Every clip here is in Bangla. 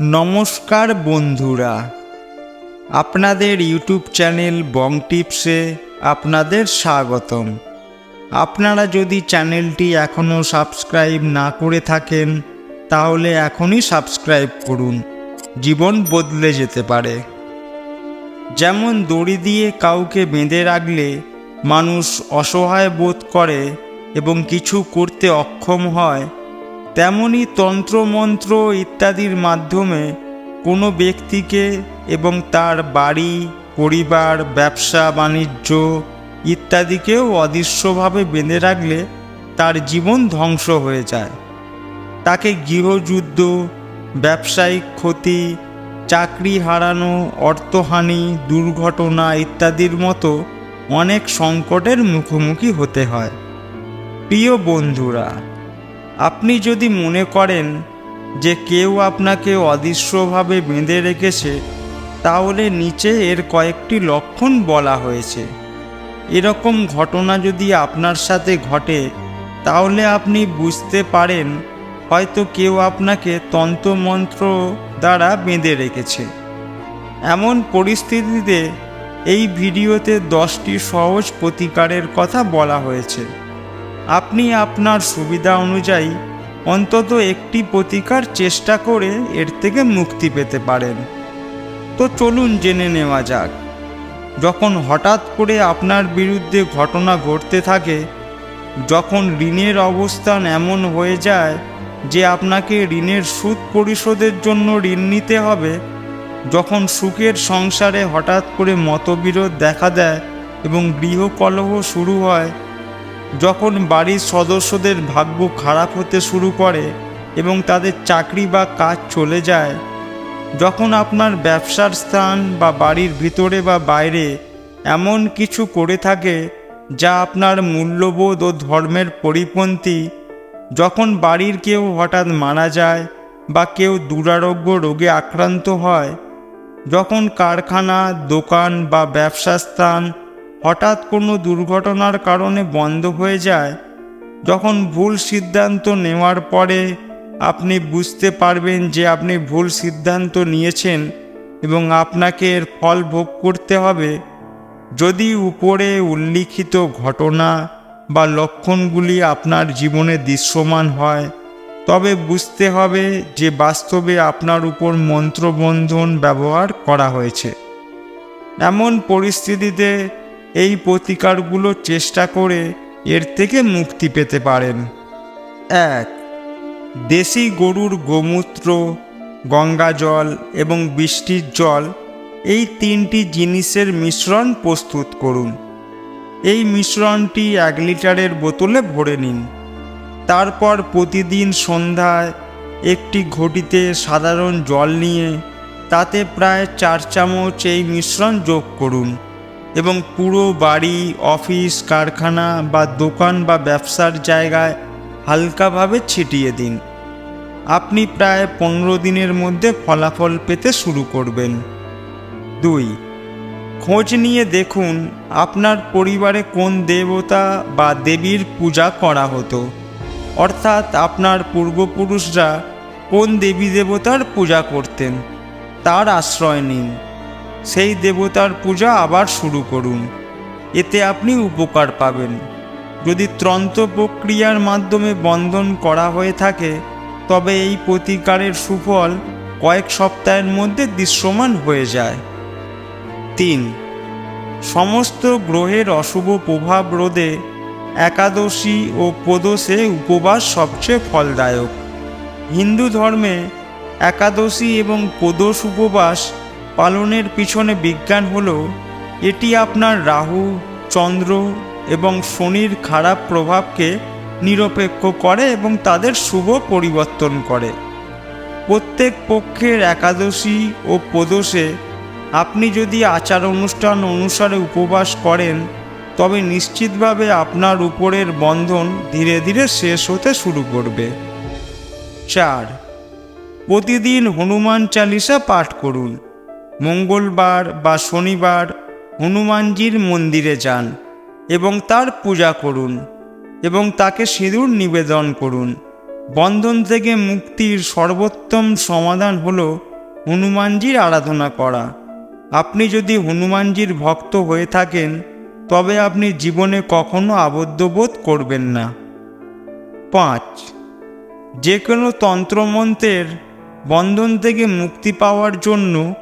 নমস্কার বন্ধুরা। আপনাদের ইউটিউব চ্যানেল বং টিপসে আপনাদের স্বাগতম। আপনারা যদি চ্যানেলটি এখনও সাবস্ক্রাইব না করে থাকেন, তাহলে এখনই সাবস্ক্রাইব করুন। জীবন বদলে যেতে পারে। যেমন দড়ি দিয়ে কাউকে বেঁধে রাখলে মানুষ অসহায় বোধ করে এবং কিছু করতে অক্ষম হয় তেমনি তন্ত্রমন্ত্র ইত্যাদির মাধ্যমে কোনো ব্যক্তিকে এবং তার বাড়ি, পরিবার, ব্যবসা, বাণিজ্য ইত্যাদিকেও অদৃশ্যভাবে বেঁধে রাখলে তার জীবন ধ্বংস হয়ে যায়। তাকে গৃহযুদ্ধ, ব্যবসায়িক ক্ষতি, চাকরি হারানো, অর্থহানি, দুর্ঘটনা ইত্যাদির মতো অনেক সংকটের মুখোমুখি হতে হয়। প্রিয় বন্ধুরা আপনি যদি মনে করেন যে কেউ আপনাকে অদৃশ্যভাবে বেঁধে রেখেছে, তাহলে নিচে এর কয়েকটি লক্ষণ বলা হয়েছে। এরকম ঘটনা যদি আপনার সাথে ঘটে, তাহলে আপনি বুঝতে পারেন হয়তো কেউ আপনাকে তন্ত্রমন্ত্র দ্বারা বেঁধে রেখেছে। এমন পরিস্থিতিতে এই ভিডিওতে দশটি সহজ প্রতিকারের কথা বলা হয়েছে। আপনি আপনার সুবিধা অনুযায়ী অন্তত একটি প্রতিকার চেষ্টা করে এর থেকে মুক্তি পেতে পারেন। তো চলুন জেনে নেওয়া যাক। যখন হঠাৎ করে আপনার বিরুদ্ধে ঘটনা ঘটতে থাকে, যখন ঋণের অবস্থান এমন হয়ে যায় যে আপনাকে ঋণের সুদ পরিশোধের জন্য ঋণ নিতে হবে, যখন সুখের সংসারে হঠাৎ করে মতবিরোধ দেখা দেয় এবং গৃহকলহ শুরু হয় যখন বাড়ির সদস্যদের ভাগ্য খারাপ হতে শুরু করে এবং তাদের চাকরি বা কাজ চলে যায়, যখন আপনার ব্যবসার স্থান বা বাড়ির ভিতরে বা বাইরে এমন কিছু করে থাকে যা আপনার মূল্যবোধ ও ধর্মের পরিপন্থী, যখন বাড়ির কেউ হঠাৎ মারা যায় বা কেউ দুরারোগ্য রোগে আক্রান্ত হয়, যখন কারখানা, দোকান বা ব্যবসা স্থান হঠাৎ কোনো দুর্ঘটনার কারণে বন্ধ হয়ে যায়, যখন ভুল সিদ্ধান্ত নেওয়ার পরে আপনি বুঝতে পারবেন যে আপনি ভুল সিদ্ধান্ত নিয়েছেন এবং আপনাকে এর ফল ভোগ করতে হবে। যদি উপরে উল্লিখিত ঘটনা বা লক্ষণগুলি আপনার জীবনে দৃশ্যমান হয়, তবে বুঝতে হবে যে বাস্তবে আপনার উপর মন্ত্রবন্ধন ব্যবহার করা হয়েছে। এমন পরিস্থিতিতে এই প্রতিকারগুলো চেষ্টা করে এর থেকে মুক্তি পেতে পারেন। এক, দেশি গরুর গোমূত্র গঙ্গা জল এবং বৃষ্টির জল এই তিনটি জিনিসের মিশ্রণ প্রস্তুত করুন। এই মিশ্রণটি এক লিটারের বোতলে ভরে নিন। তারপর প্রতিদিন সন্ধ্যায় একটি ঘটিতে সাধারণ জল নিয়ে তাতে প্রায় চার চামচ এই মিশ্রণ যোগ করুন। এবং পুরো বাড়ি, অফিস, কারখানা বা দোকান বা ব্যবসার জায়গায় হালকাভাবে ছিটিয়ে দিন। আপনি প্রায় পনেরো দিনের মধ্যে ফলাফল পেতে শুরু করবেন। দুই, খোঁজ নিয়ে দেখুন আপনার পরিবারে কোন দেবতা বা দেবীর পূজা করা হতো। অর্থাৎ আপনার পূর্বপুরুষরা কোন দেবী দেবতার পূজা করতেন, তার আশ্রয় নিন। সেই দেবতার পূজা আবার শুরু করুন। এতে আপনি উপকার পাবেন। যদি ত্রন্ত প্রক্রিয়ার মাধ্যমে বন্ধন করা হয়ে থাকে, তবে এই প্রতিকারের সুফল কয়েক সপ্তাহের মধ্যে দৃশ্যমান হয়ে যায়। তিন, সমস্ত গ্রহের অশুভ প্রভাব রোধে একাদশী ও প্রদোষে উপবাস সবচেয়ে ফলদায়ক। হিন্দু ধর্মে একাদশী এবং প্রদোষ উপবাস পালনের পিছনে বিজ্ঞান হল, এটি আপনার রাহু, চন্দ্র এবং শনির খারাপ প্রভাবকে নিরপেক্ষ করে এবং তাদের শুভ পরিবর্তন করে। প্রত্যেক পক্ষের একাদশী ও প্রদোষে আপনি যদি আচার অনুষ্ঠান অনুসারে উপবাস করেন, তবে নিশ্চিতভাবে আপনার উপরের বন্ধন ধীরে ধীরে শেষ হতে শুরু করবে। চার, প্রতিদিন হনুমান চালিসা পাঠ করুন। মঙ্গলবার বা শনিবার হনুমানজির মন্দিরে যান এবং তার পূজা করুন এবং তাকে সিঁদুর নিবেদন করুন। বন্ধন থেকে মুক্তির সর্বোত্তম সমাধান হল হনুমানজির আরাধনা করা। আপনি যদি হনুমানজির ভক্ত হয়ে থাকেন, তবে আপনি জীবনে কখনো আবদ্ধ বোধ করবেন না। পাঁচ যে কোনো তন্ত্রমন্ত্রের বন্ধন থেকে মুক্তি পাওয়ার জন্য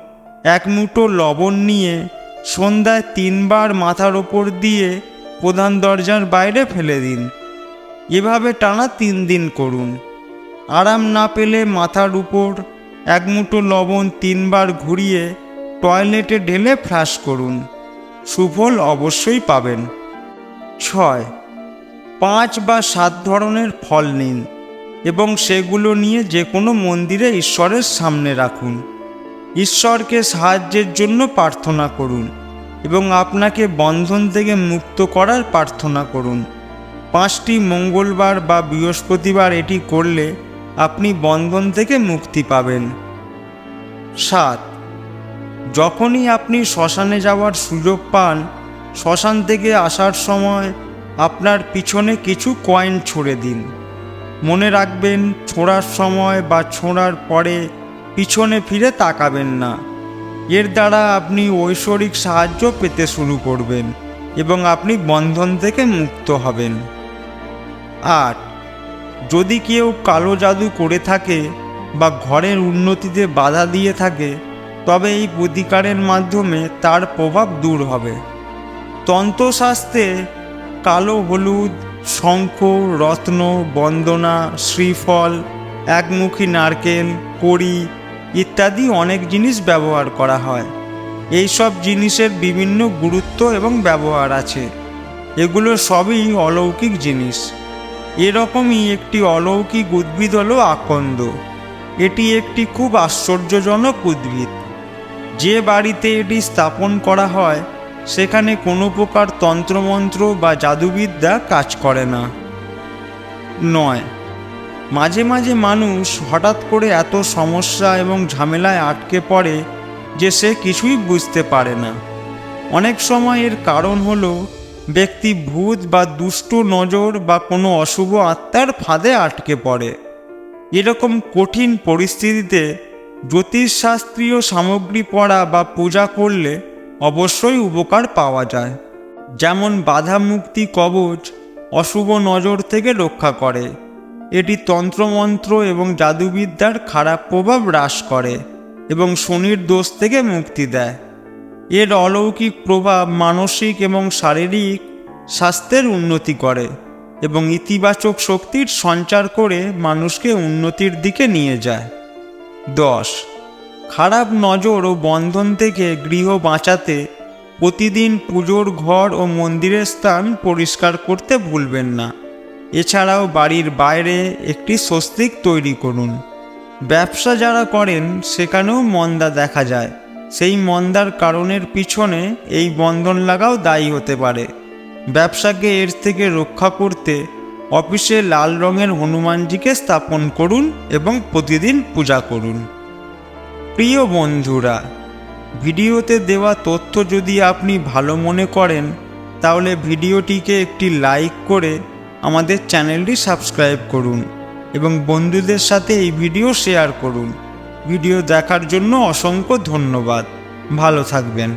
এক মুঠো লবণ নিয়ে সন্ধ্যায় তিনবার মাথার ওপর দিয়ে প্রধান দরজার বাইরে ফেলে দিন। এভাবে টানা তিন দিন করুন। আরাম না পেলে মাথার উপর এক মুঠো লবণ তিনবার ঘুরিয়ে টয়লেটে ঢেলে ফ্লাশ করুন। সুফল অবশ্যই পাবেন। ছয়। পাঁচ বা সাত ধরনের ফল নিন এবং সেগুলো নিয়ে যে কোনো মন্দিরে ঈশ্বরের সামনে রাখুন। ঈশ্বরকে সাহায্যের জন্য প্রার্থনা করুন এবং আপনাকে বন্ধন থেকে মুক্ত করার প্রার্থনা করুন। পাঁচটি মঙ্গলবার বা বৃহস্পতিবার এটি করলে আপনি বন্ধন থেকে মুক্তি পাবেন। সাত, যখনই আপনি শ্মশানে যাওয়ার সুযোগ পান, শ্মশান থেকে আসার সময় আপনার পিছনে কিছু কয়েন ছুঁড়ে দিন। মনে রাখবেন, ছোঁড়ার সময় বা ছোঁড়ার পরে পিছনে ফিরে তাকাবেন না। এর দ্বারা আপনি ঐশ্বরিক সাহায্য পেতে শুরু করবেন এবং আপনি বন্ধন থেকে মুক্ত হবেন। আট যদি কেউ কালো জাদু করে থাকে বা ঘরের উন্নতিতে বাধা দিয়ে থাকে, তবে এই প্রতিকারের মাধ্যমে তার প্রভাব দূর হবে। তন্ত্রশাস্ত্রে কালো হলুদ, শঙ্খ, রত্ন, বন্দনা, শ্রীফল, একমুখী নারকেল, কড়ি ইত্যাদি অনেক জিনিস ব্যবহার করা হয়। এই সব জিনিসের বিভিন্ন গুরুত্ব এবং ব্যবহার আছে। এগুলো সবই অলৌকিক জিনিস। এরকমই একটি অলৌকিক উদ্ভিদ হলো আকন্দ। এটি একটি খুব আশ্চর্যজনক উদ্ভিদ। যে বাড়িতে এটি স্থাপন করা হয়, সেখানে কোনো প্রকার তন্ত্রমন্ত্র বা জাদুবিদ্যা কাজ করে না। নয়। মাঝে মাঝে মানুষ হঠাৎ করে এত সমস্যা এবং ঝামেলায় আটকে পড়ে যে সে কিছুই বুঝতে পারে না। অনেক সময় এর কারণ হলো ব্যক্তি ভূত বা দুষ্ট নজর বা কোনো অশুভ আত্মার ফাঁদে আটকে পড়ে। এরকম কঠিন পরিস্থিতিতে জ্যোতিষশাস্ত্রীয় সামগ্রী পড়া বা পূজা করলে অবশ্যই উপকার পাওয়া যায়। যেমন বাধা মুক্তি কবচ অশুভ নজর থেকে রক্ষা করে। এটি তন্ত্রমন্ত্র এবং জাদুবিদ্যার খারাপ প্রভাব হ্রাস করে এবং শনির দোষ থেকে মুক্তি দেয়। এর অলৌকিক প্রভাব মানসিক এবং শারীরিক স্বাস্থ্যের উন্নতি করে এবং ইতিবাচক শক্তির সঞ্চার করে মানুষকে উন্নতির দিকে নিয়ে যায়। দশ, খারাপ নজর ও বন্ধন থেকে গৃহ বাঁচাতে প্রতিদিন পুজোর ঘর ও মন্দিরের স্থান পরিষ্কার করতে ভুলবেন না। এছাড়াও বাড়ির বাইরে একটি স্বস্তিক তৈরি করুন। ব্যবসা যারা করেন, সেখানেও মন্দা দেখা যায়। সেই মন্দার কারণের পিছনে এই বন্ধন লাগাও দায়ী হতে পারে। ব্যবসাকে এর থেকে রক্ষা করতে অফিসে লাল রঙের হনুমানজিকে স্থাপন করুন এবং প্রতিদিন পূজা করুন। প্রিয় বন্ধুরা, ভিডিওতে দেওয়া তথ্য যদি আপনি ভালো মনে করেন, তাহলে ভিডিওটিকে একটি লাইক করে আমাদের চ্যানেলটি সাবস্ক্রাইব করুন এবং বন্ধুদের সাথে এই ভিডিও শেয়ার করুন। ভিডিও দেখার জন্য অসংখ্য ধন্যবাদ। ভালো থাকবেন।